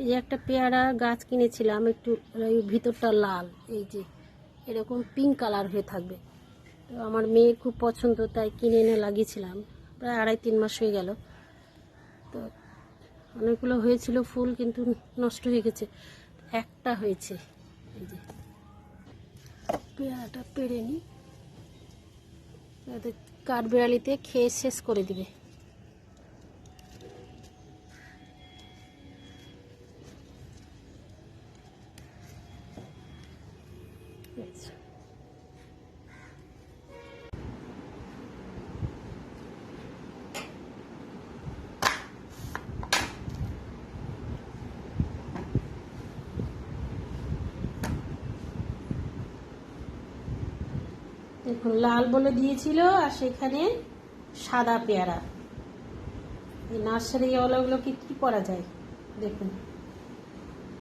এই যে একটা পেয়ারা গাছ কিনেছিলাম, একটু ভিতরটা লাল, এই যে, এরকম পিঙ্ক কালার হয়ে থাকবে। তো আমার মেয়ের খুব পছন্দ, তাই কিনে এনে লাগিয়েছিলাম। প্রায় আড়াই তিন মাস হয়ে গেল। তো অনেকগুলো হয়েছিল ফুল, কিন্তু নষ্ট হয়ে গেছে। একটা হয়েছে, এই যে। পেয়ারাটা পেড়ে যাতে কাঠবেড়ালিতে খেয়ে শেষ করে দিবে। দেখুন লাল বলে দিয়েছিল আর সেখানে সাদা পেয়ারা। এই নার্সারিওয়ালাগুলোকে কি করা যায়? দেখুন।